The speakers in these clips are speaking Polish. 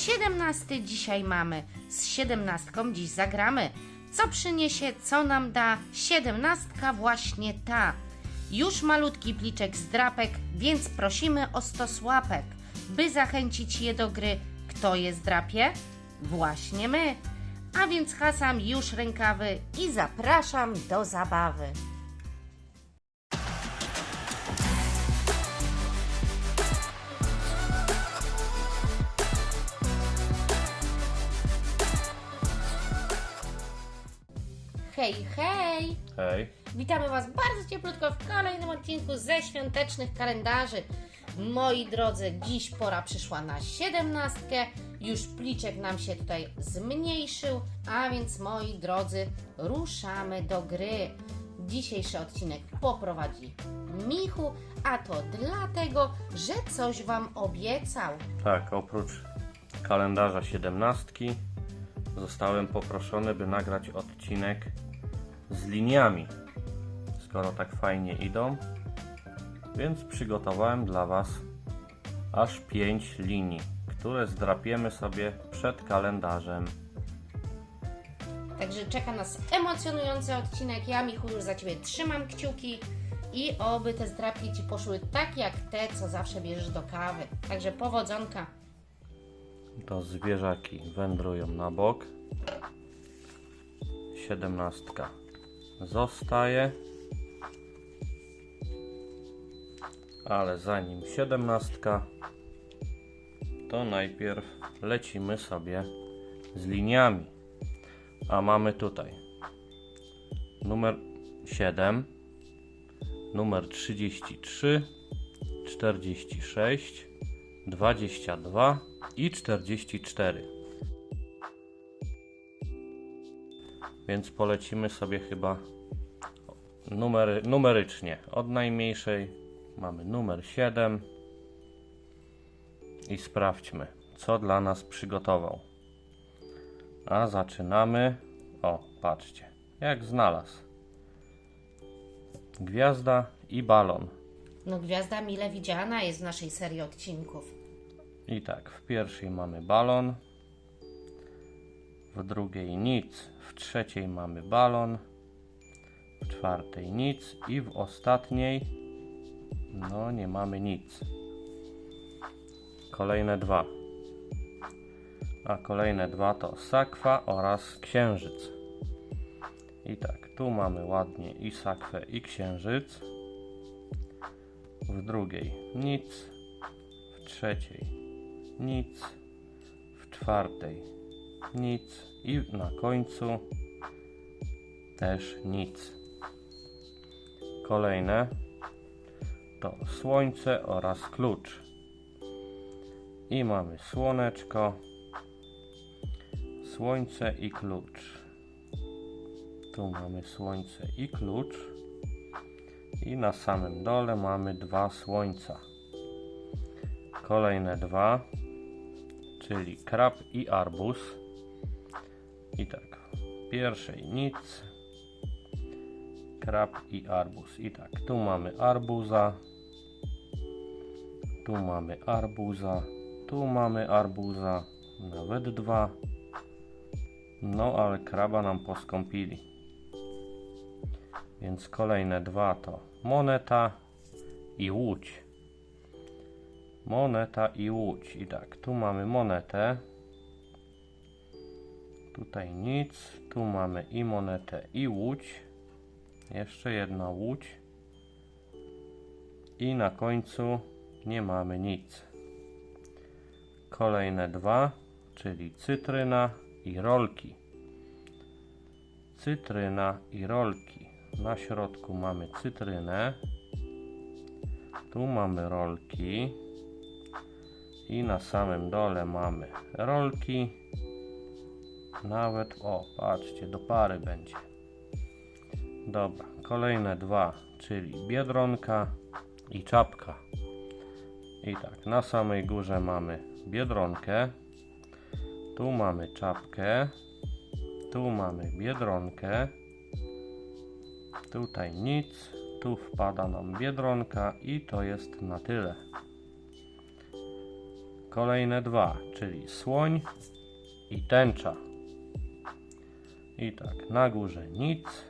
17 dzisiaj mamy. Z 17 dziś zagramy. Co przyniesie, co nam da? 17 właśnie ta. Już malutki pliczek z drapek, więc prosimy o 100 łapek, by zachęcić je do gry. Kto je zdrapie? Właśnie my. A więc hasam już rękawy i zapraszam do zabawy. Hej, hej! Hej. Witamy Was bardzo cieplutko w kolejnym odcinku ze świątecznych kalendarzy. Moi drodzy, dziś pora przyszła na siedemnastkę. Już pliczek nam się tutaj zmniejszył, a więc moi drodzy, ruszamy do gry. Dzisiejszy odcinek poprowadzi Michu, a to dlatego, że coś Wam obiecał. Tak, oprócz kalendarza siedemnastki zostałem poproszony, by nagrać odcinek z liniami. Skoro tak fajnie idą, więc przygotowałem dla Was aż 5 linii, które zdrapiemy sobie przed kalendarzem. Także czeka nas emocjonujący odcinek. Ja, Michu, już za Ciebie trzymam kciuki i oby te zdrapki Ci poszły tak jak te, co zawsze bierzesz do kawy. Także powodzonka. To zwierzaki wędrują na bok. Siedemnastka zostaje. Ale zanim siedemnastka, to najpierw lecimy sobie z liniami. A mamy tutaj numer 7, numer 33, 46, 22 i 44. Więc polecimy sobie chyba numery, numerycznie. Od najmniejszej mamy numer 7 i sprawdźmy, co dla nas przygotował. A zaczynamy. O, patrzcie, jak znalazł. Gwiazda i balon. No gwiazda mile widziana jest w naszej serii odcinków. I tak, w pierwszej mamy balon, w drugiej nic, w trzeciej mamy balon, w czwartej nic i w ostatniej no nie mamy nic. Kolejne dwa. A kolejne dwa to sakwa oraz księżyc. I tak, tu mamy ładnie i sakwę i księżyc. W drugiej nic, w trzeciej nic, w czwartej nic i na końcu też nic. Kolejne to słońce oraz klucz. I mamy słoneczko, słońce i klucz. Tu mamy słońce i klucz. I na samym dole mamy dwa słońca. Kolejne dwa czyli krab i arbuz. I tak, w pierwszej nic, krab i arbuz. I tak, tu mamy arbuza, tu mamy arbuza, tu mamy arbuza, nawet dwa. No, ale kraba nam poskąpili. Więc kolejne dwa to moneta i łódź moneta i łódź. I tak, tu mamy monetę. Tutaj nic. Tu mamy i monetę, i łódź. Jeszcze jedna łódź. I na końcu nie mamy nic. Kolejne dwa, czyli cytryna i rolki. Cytryna i rolki. Na środku mamy cytrynę. Tu mamy rolki. I na samym dole mamy rolki. Nawet, o, patrzcie, do pary będzie. Dobra, kolejne dwa, czyli biedronka i czapka. I tak, na samej górze mamy biedronkę. Tu mamy czapkę. Tu mamy biedronkę. Tutaj nic. Tu wpada nam biedronka i to jest na tyle. Kolejne dwa, czyli słoń i tęcza. I tak, na górze nic.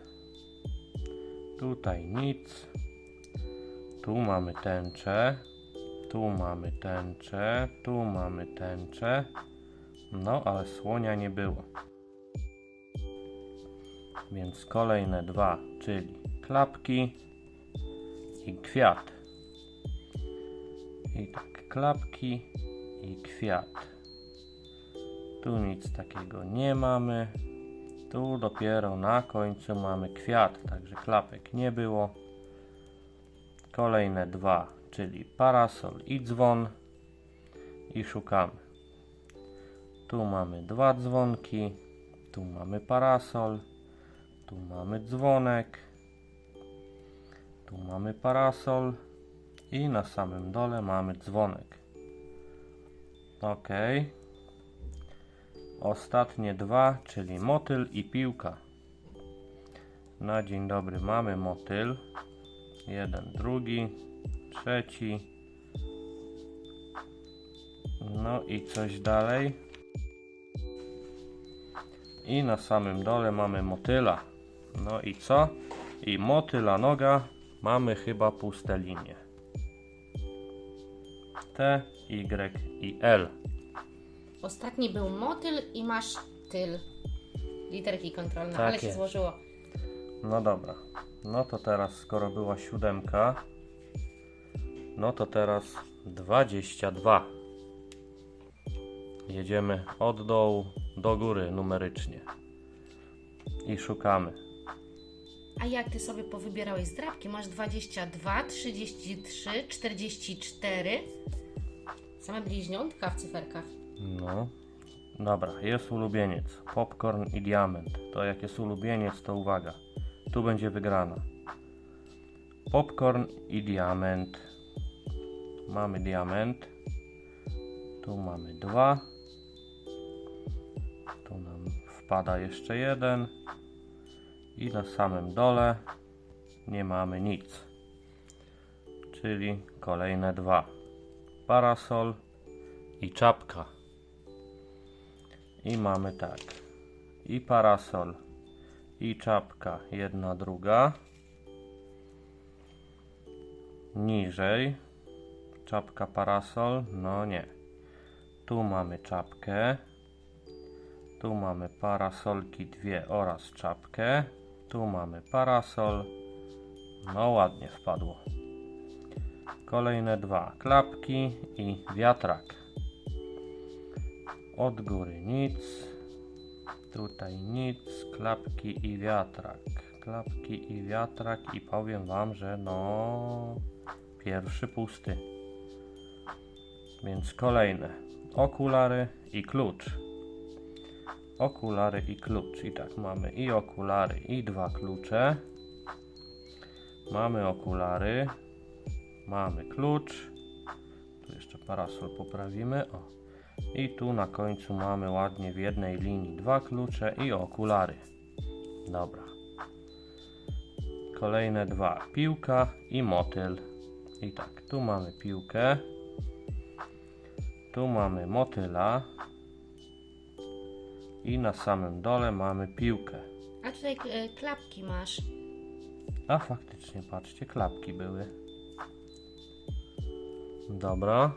Tutaj nic. Tu mamy tęczę. Tu mamy tęczę. Tu mamy tęczę. No, ale słonia nie było. Więc kolejne dwa, czyli klapki i kwiat. I tak, klapki i kwiat. Tu nic takiego nie mamy. Tu dopiero na końcu mamy kwiat, także klapek nie było. Kolejne dwa, czyli parasol i dzwon. I szukamy. Tu mamy dwa dzwonki, tu mamy parasol, tu mamy dzwonek, tu mamy parasol i na samym dole mamy dzwonek. Ok. Ostatnie dwa, czyli motyl i piłka. Na dzień dobry mamy motyl. Jeden, drugi, trzeci. No i coś dalej. I na samym dole mamy motyla. No i co? I motyla noga mamy chyba puste linie. T, Y i L. Ostatni był motyl i masz tyl. Literki kontrolne, Tak ale się jest. złożyło. No dobra. No to teraz, skoro była siódemka, no to teraz 22. Jedziemy od dołu do góry numerycznie. I szukamy. A jak ty sobie powybierałeś zdrabki? Masz 22, 33, 44. Same bliźniątka w cyferkach. No. Dobra, jest ulubieniec. Popcorn i diament. To jak jest ulubieniec, to uwaga. Tu będzie wygrana. Popcorn i diament. Mamy diament. Tu mamy dwa. Tu nam wpada jeszcze jeden. I na samym dole nie mamy nic. Czyli kolejne dwa. Parasol i czapka. I mamy tak. I parasol, i czapka, jedna, druga. Niżej. Czapka, parasol, no nie. Tu mamy czapkę. Tu mamy parasolki dwie oraz czapkę. Tu mamy parasol. No ładnie wpadło. Kolejne dwa. Klapki i wiatrak. Od góry nic. Tutaj nic. Klapki i wiatrak. Klapki i wiatrak. I powiem Wam, że no. Pierwszy pusty. Więc kolejne. Okulary i klucz. Okulary i klucz. I tak mamy i okulary, i dwa klucze. Mamy okulary. Mamy klucz. Tu jeszcze parasol poprawimy. O. I tu na końcu mamy ładnie w jednej linii dwa klucze i okulary. Dobra. Kolejne dwa. Piłka i motyl. I tak, tu mamy piłkę. Tu mamy motyla. I na samym dole mamy piłkę. A tutaj e, klapki masz. A faktycznie, patrzcie, klapki były. Dobra.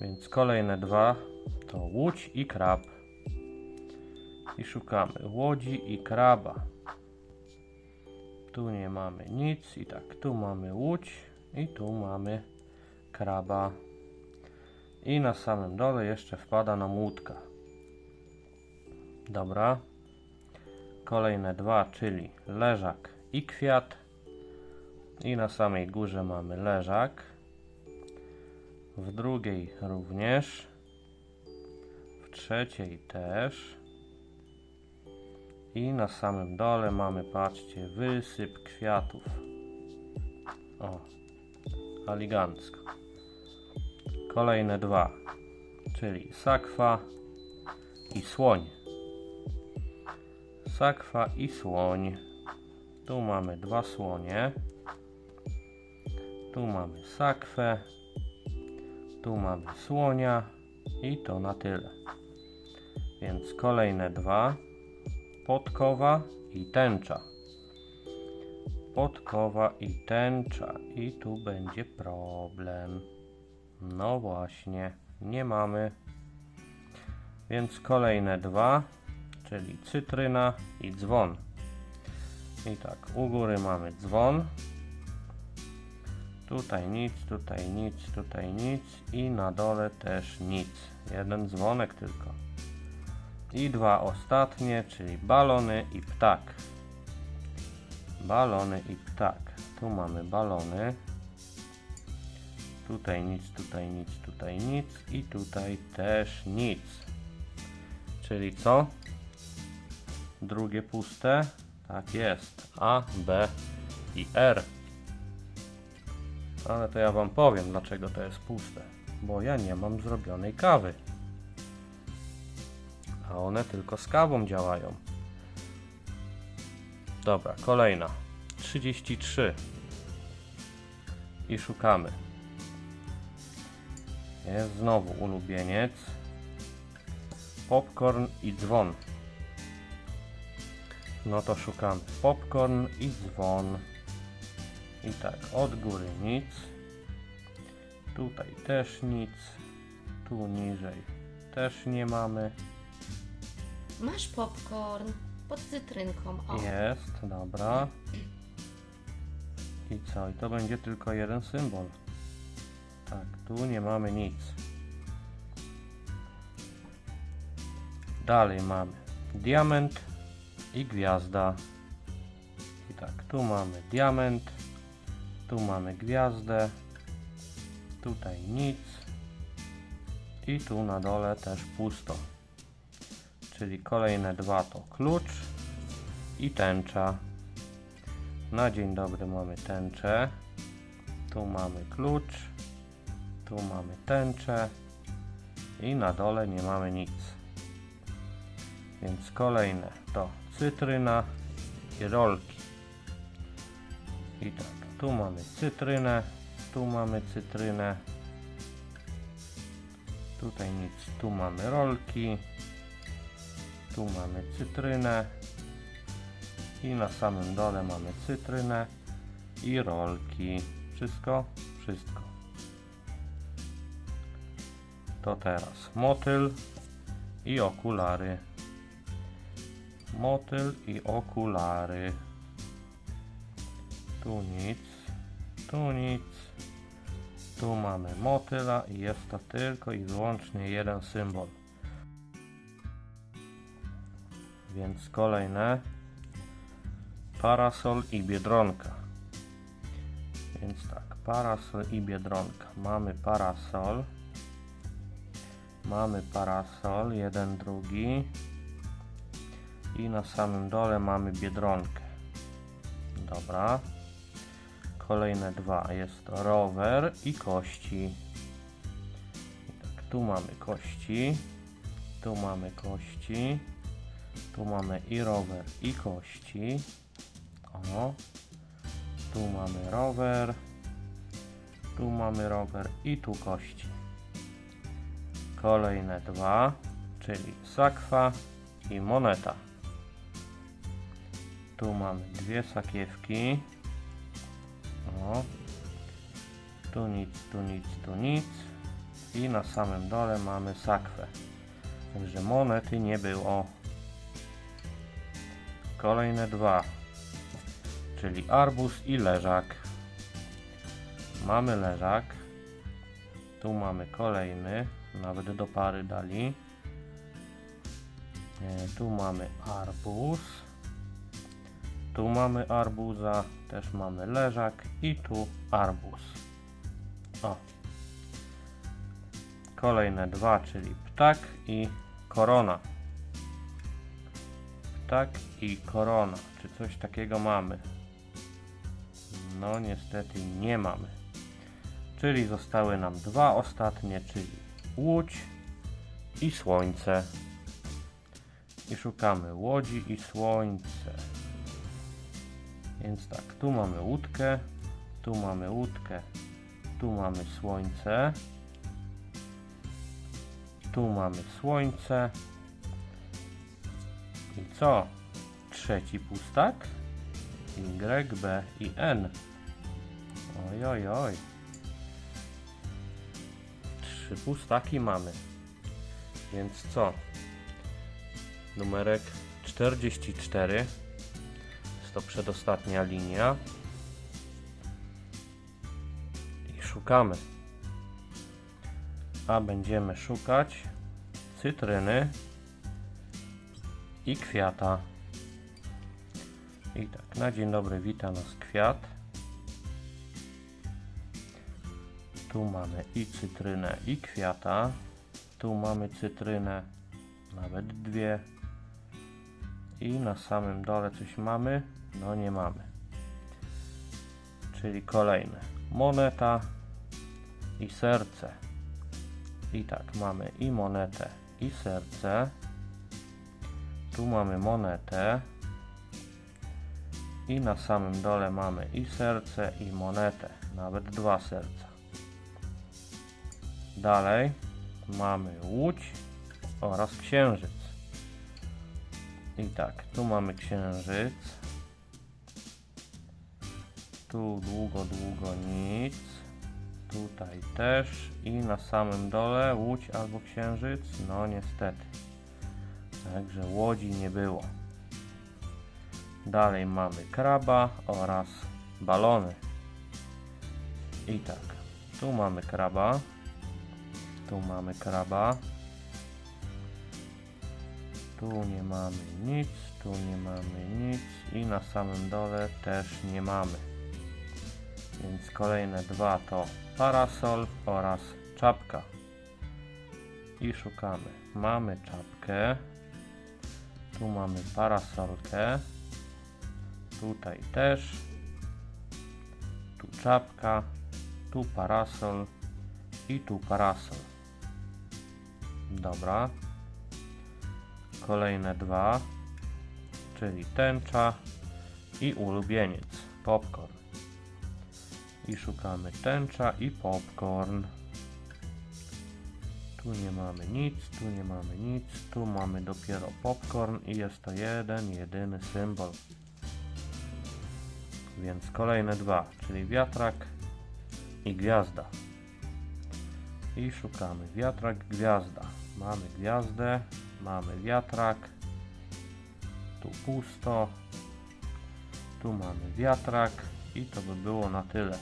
Więc kolejne dwa to łódź i krab. I szukamy łodzi i kraba. Tu nie mamy nic i tak, tu mamy łódź i tu mamy kraba. I na samym dole jeszcze wpada nam łódka. Dobra. Kolejne dwa, czyli leżak i kwiat. I na samej górze mamy leżak. W drugiej również. W trzeciej też. I na samym dole mamy, patrzcie, wysyp kwiatów. O, elegancko. Kolejne dwa, czyli sakwa i słoń. Sakwa i słoń. Tu mamy dwa słonie. Tu mamy sakwę. Tu mamy słonia i to na tyle. Więc kolejne dwa. Podkowa i tęcza. Podkowa i tęcza. I tu będzie problem. No właśnie, nie mamy. Więc kolejne dwa, czyli cytryna i dzwon. I tak, u góry mamy dzwon. Tutaj nic, tutaj nic, tutaj nic i na dole też nic. Jeden dzwonek tylko. I dwa ostatnie, czyli balony i ptak. Balony i ptak. Tu mamy balony. Tutaj nic, tutaj nic, tutaj nic i tutaj też nic. Czyli co? Drugie puste. Tak jest. A, B i R. Ale to ja Wam powiem, dlaczego to jest puste. Bo ja nie mam zrobionej kawy. A one tylko z kawą działają. Dobra, kolejna. 33. I szukamy. Jest znowu ulubieniec. Popcorn i dzwon. No to szukamy. Popcorn i dzwon. I tak, od góry nic. Tutaj też nic. Tu niżej też nie mamy. Masz popcorn pod cytrynką. O, Jest, dobra. I co? I to będzie tylko jeden symbol. Tak, tu nie mamy nic. Dalej mamy diament i gwiazda. I tak, tu mamy diament, tu mamy gwiazdę, tutaj nic i tu na dole też pusto. Czyli kolejne dwa to klucz i tęcza. Na dzień dobry mamy tęczę. Tu mamy klucz. Tu mamy tęczę. I na dole nie mamy nic. Więc kolejne to cytryna i rolki. I tak, tu mamy cytrynę, tu mamy cytrynę. Tutaj nic, tu mamy rolki. Tu mamy cytrynę. I na samym dole mamy cytrynę i rolki. Wszystko? Wszystko. To teraz motyl i okulary. Motyl i okulary. Tu nic, tu nic. Tu mamy motyla i jest to tylko i wyłącznie jeden symbol. Więc kolejne parasol i biedronka. Więc tak, parasol i biedronka. Mamy parasol. Mamy parasol, jeden, drugi. I na samym dole mamy biedronkę. Dobra. Kolejne dwa. Jest rower i kości. I tak, tu mamy kości. Tu mamy kości. Tu mamy i rower, i kości. O. Tu mamy rower. Tu mamy rower i tu kości. Kolejne dwa, czyli sakwa i moneta. Tu mamy dwie sakiewki. Tu nic, tu nic, tu nic. I na samym dole mamy sakwę. Także monety nie było. Kolejne dwa, czyli arbuz i leżak. Mamy leżak. Tu mamy kolejny, nawet do pary dali. E, Tu mamy arbuz. Tu mamy arbuza, też mamy leżak i tu arbuz. O. Kolejne dwa, czyli ptak i korona. Ptak i korona. Czy coś takiego mamy? No niestety nie mamy. Czyli zostały nam dwa ostatnie, czyli łódź i słońce. I szukamy łodzi i słońce. Więc tak, tu mamy łódkę, tu mamy łódkę, tu mamy słońce. Tu mamy słońce. I co? Trzeci pustak? Y, B i N. Oj, oj, oj. Trzy pustaki mamy. Więc co? Numerek 44. To przedostatnia linia. I szukamy. A będziemy szukać cytryny i kwiata. I tak, na dzień dobry wita nas kwiat. Tu mamy i cytrynę, i kwiata. Tu mamy cytrynę, nawet dwie. I na samym dole coś mamy? No nie mamy. Czyli kolejne. Moneta i serce. I tak, mamy i monetę, i serce. Tu mamy monetę. I na samym dole mamy i serce, i monetę. Nawet dwa serca. Dalej mamy łódź oraz księżyc. I tak, tu mamy księżyc. Tu długo, długo nic. Tutaj też. I na samym dole łódź albo księżyc. No niestety. Także łodzi nie było. Dalej mamy kraba oraz balony. I tak, tu mamy kraba. Tu mamy kraba. Tu nie mamy nic, tu nie mamy nic i na samym dole też nie mamy. Więc kolejne dwa to parasol oraz czapka. I szukamy. Mamy czapkę. Tu mamy parasolkę. Tutaj też. Tu czapka. Tu parasol. I tu parasol. Dobra. Kolejne dwa, czyli tęcza i ulubieniec, popcorn. I szukamy tęcza i popcorn. Tu nie mamy nic, tu nie mamy nic, tu mamy dopiero popcorn i jest to jeden, jedyny symbol. Więc kolejne dwa, czyli wiatrak i gwiazda. I szukamy wiatrak, gwiazda. Mamy gwiazdę, mamy wiatrak, tu pusto, tu mamy wiatrak i to by było na tyle.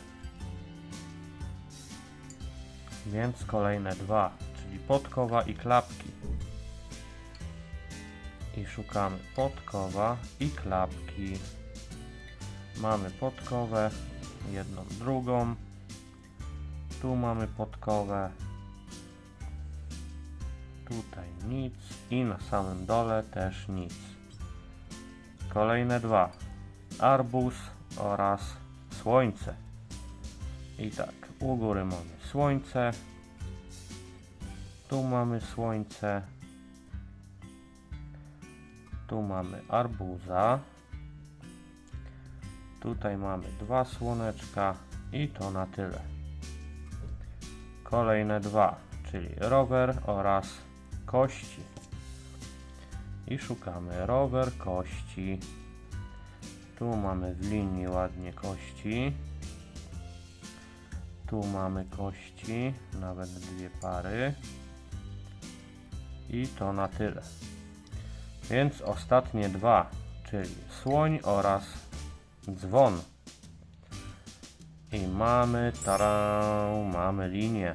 Więc kolejne dwa, czyli podkowa i klapki. I szukamy podkowa i klapki. Mamy podkowę, jedną, drugą. Tu mamy podkowę, Tutaj nic i na samym dole też nic. Kolejne dwa. Arbuz oraz słońce. I tak, u góry mamy słońce. Tu mamy słońce. Tu mamy arbuza. Tutaj mamy dwa słoneczka i to na tyle. Kolejne dwa, czyli rower oraz kości. I szukamy rower kości. Tu mamy w linii ładnie kości. Tu mamy kości, nawet dwie pary. I to na tyle. Więc ostatnie dwa, czyli słoń oraz dzwon. I mamy, tarą, mamy linię.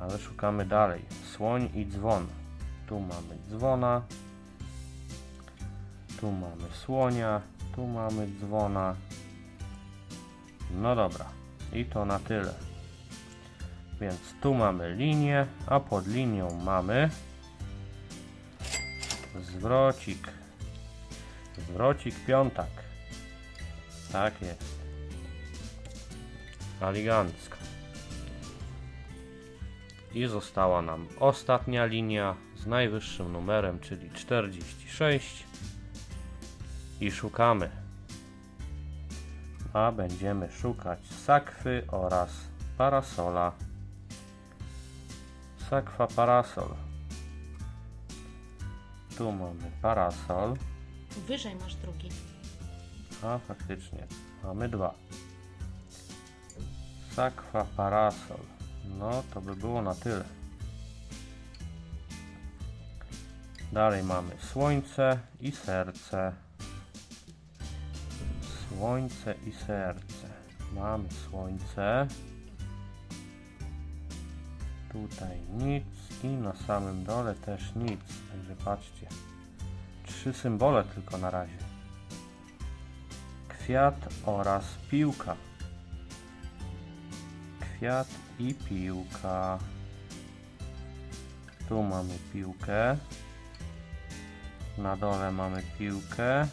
Ale szukamy dalej. Słoń i dzwon. Tu mamy dzwona. Tu mamy słonia. Tu mamy dzwona. No dobra. I to na tyle. Więc tu mamy linię, a pod linią mamy zwrocik. Zwrocik piątak. Tak jest. Elegancko. I została nam ostatnia linia z najwyższym numerem, czyli 46. I szukamy. A będziemy szukać sakwy oraz parasola. Sakwa parasol. Tu mamy parasol. Wyżej masz drugi. A faktycznie, mamy dwa. Sakwa parasol. No to by było na tyle. Dalej mamy słońce i serce. Słońce i serce. Mamy słońce. Tutaj nic i na samym dole też nic. Także patrzcie. Trzy symbole tylko na razie kwiat oraz piłka. Kwiat i piłka. Tu mamy piłkę. Na dole mamy piłkę.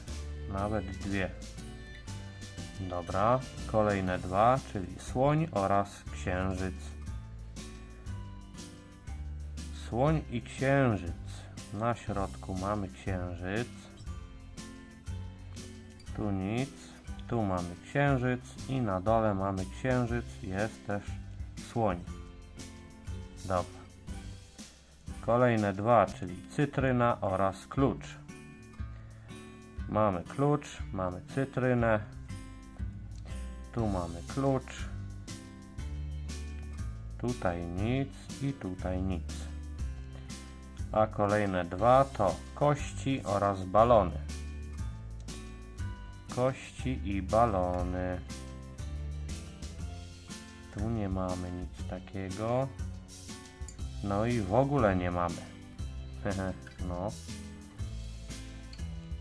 Nawet dwie. Dobra, kolejne dwa, czyli słoń oraz księżyc. Słoń i księżyc. Na środku mamy księżyc. Tu nic. Tu mamy księżyc i na dole mamy księżyc. Jest też słoń. Dobra. Kolejne dwa, czyli cytryna oraz klucz. Mamy klucz, mamy cytrynę. Tu mamy klucz. Tutaj nic i tutaj nic. A kolejne dwa to kości oraz balony kości i balony. Tu nie mamy nic takiego. No i w ogóle nie mamy. No.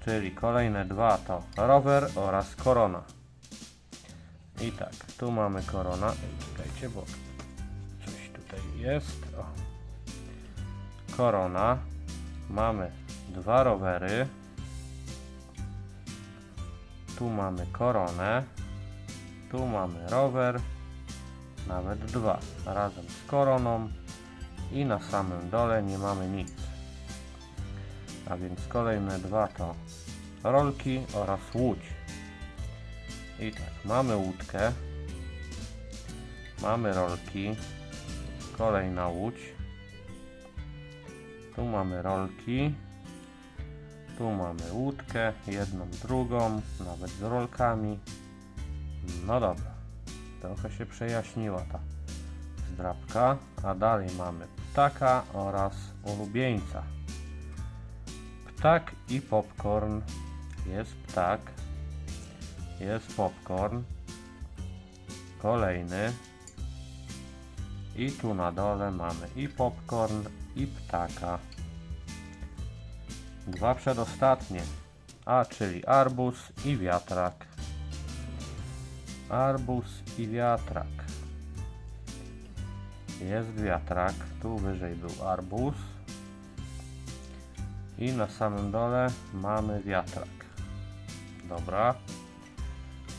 Czyli kolejne dwa to rower oraz korona. I tak, tu mamy korona. Czekajcie, bo coś tutaj jest. O. Korona. Mamy dwa rowery. Tu mamy koronę. Tu mamy rower. Nawet dwa. Razem z koroną. I na samym dole nie mamy nic. A więc kolejne dwa to rolki oraz łódź. I tak, mamy łódkę. Mamy rolki. Kolejna łódź. Tu mamy rolki. Tu mamy łódkę, jedną, drugą, nawet z rolkami. No dobra, trochę się przejaśniła ta zdrabka, a dalej mamy ptaka oraz ulubieńca. Ptak i popcorn. Jest ptak, jest popcorn. Kolejny. I tu na dole mamy i popcorn, i ptaka. Dwa przedostatnie. A, czyli arbuz i wiatrak. Arbuz i wiatrak. Jest wiatrak. Tu wyżej był arbuz. I na samym dole mamy wiatrak. Dobra.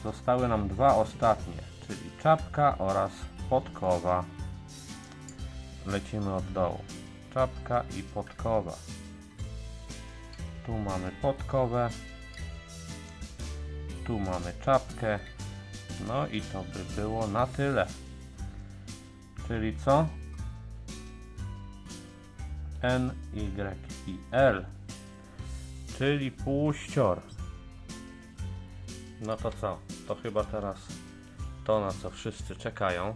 Zostały nam dwa ostatnie, czyli czapka oraz podkowa. Lecimy od dołu. Czapka i podkowa. Tu mamy podkowę. Tu mamy czapkę. No i to by było na tyle. Czyli co? N, Y i L. Czyli półścior. No to co? To chyba teraz to, na co wszyscy czekają.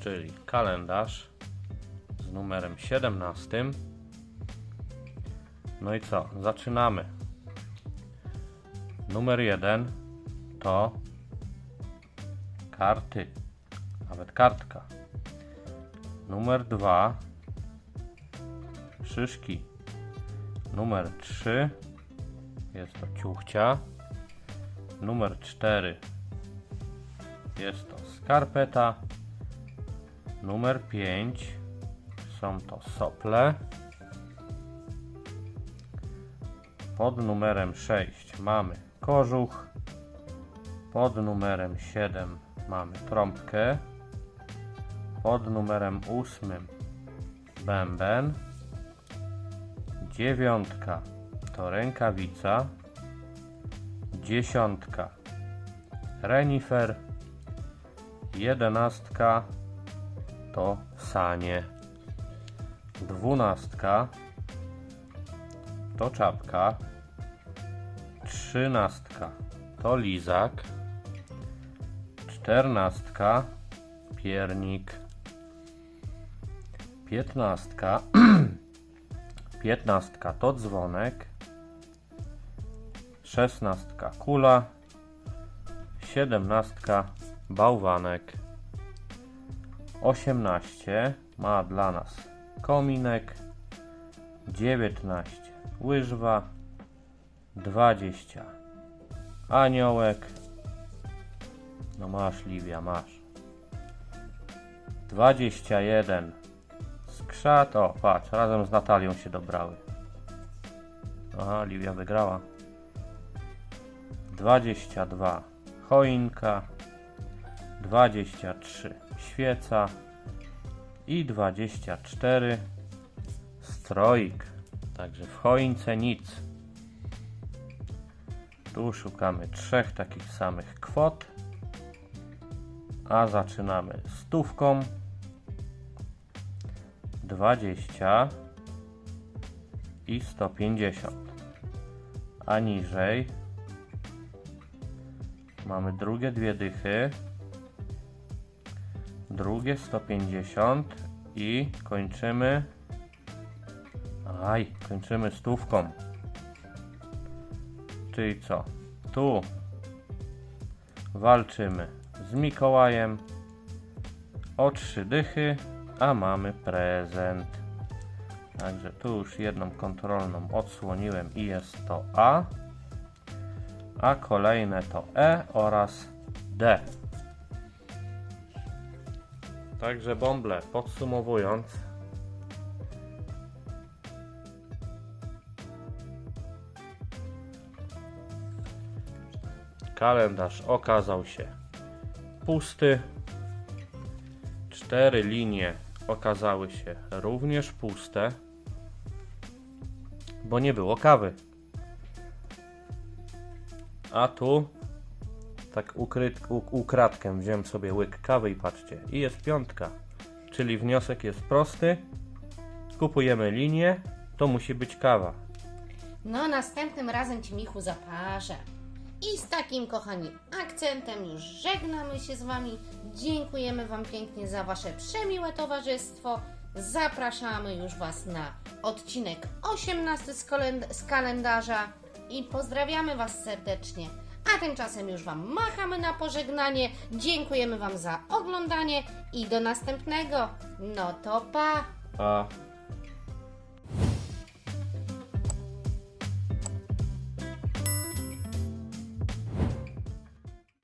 Czyli kalendarz z numerem 17. No i co? Zaczynamy. Numer jeden to karty, nawet kartka. Numer dwa szyszki. Numer trzy jest to ciuchcia. Numer cztery jest to skarpeta. Numer pięć są to sople. Pod numerem 6 mamy kożuch. Pod numerem 7 mamy trąbkę. Pod numerem 8 bęben. Dziewiątka to rękawica. Dziesiątka renifer. Jedenastka to sanie. Dwunastka to czapka. Trzynastka to lizak. Czternastka piernik. Piętnastka piętnastka to dzwonek. Szesnastka kula. Siedemnastka bałwanek. 18 ma dla nas kominek, 19 łyżwa, 20 aniołek, no masz Liwia, masz, 21 skrzat, o patrz, razem z Natalią się dobrały. Aha, Liwia wygrała. 22 choinka, 23 świeca i 24 stroik. Także w choince nic. Tu szukamy trzech takich samych kwot. A zaczynamy stówką. 20 i 150. A niżej mamy drugie dwie dychy drugie 150 i kończymy aj, kończymy stówką czyli co tu walczymy z Mikołajem. O trzy dychy a mamy prezent. Także tu już jedną kontrolną odsłoniłem i jest to A. A kolejne to E oraz D. Także bąble, podsumowując. Kalendarz okazał się pusty. Cztery linie okazały się również puste, bo nie było kawy. A tu tak ukryt, ukradkiem wziąłem sobie łyk kawy i patrzcie, i jest piątka. Czyli wniosek jest prosty. Kupujemy linię, to musi być kawa. No, następnym razem Ci Michu zaparzę. I z takim, kochani, akcentem już żegnamy się z Wami. Dziękujemy Wam pięknie za Wasze przemiłe towarzystwo. Zapraszamy już Was na odcinek 18 z, z kalendarza i pozdrawiamy Was serdecznie. A tymczasem już Wam machamy na pożegnanie. Dziękujemy Wam za oglądanie i do następnego. No to pa! A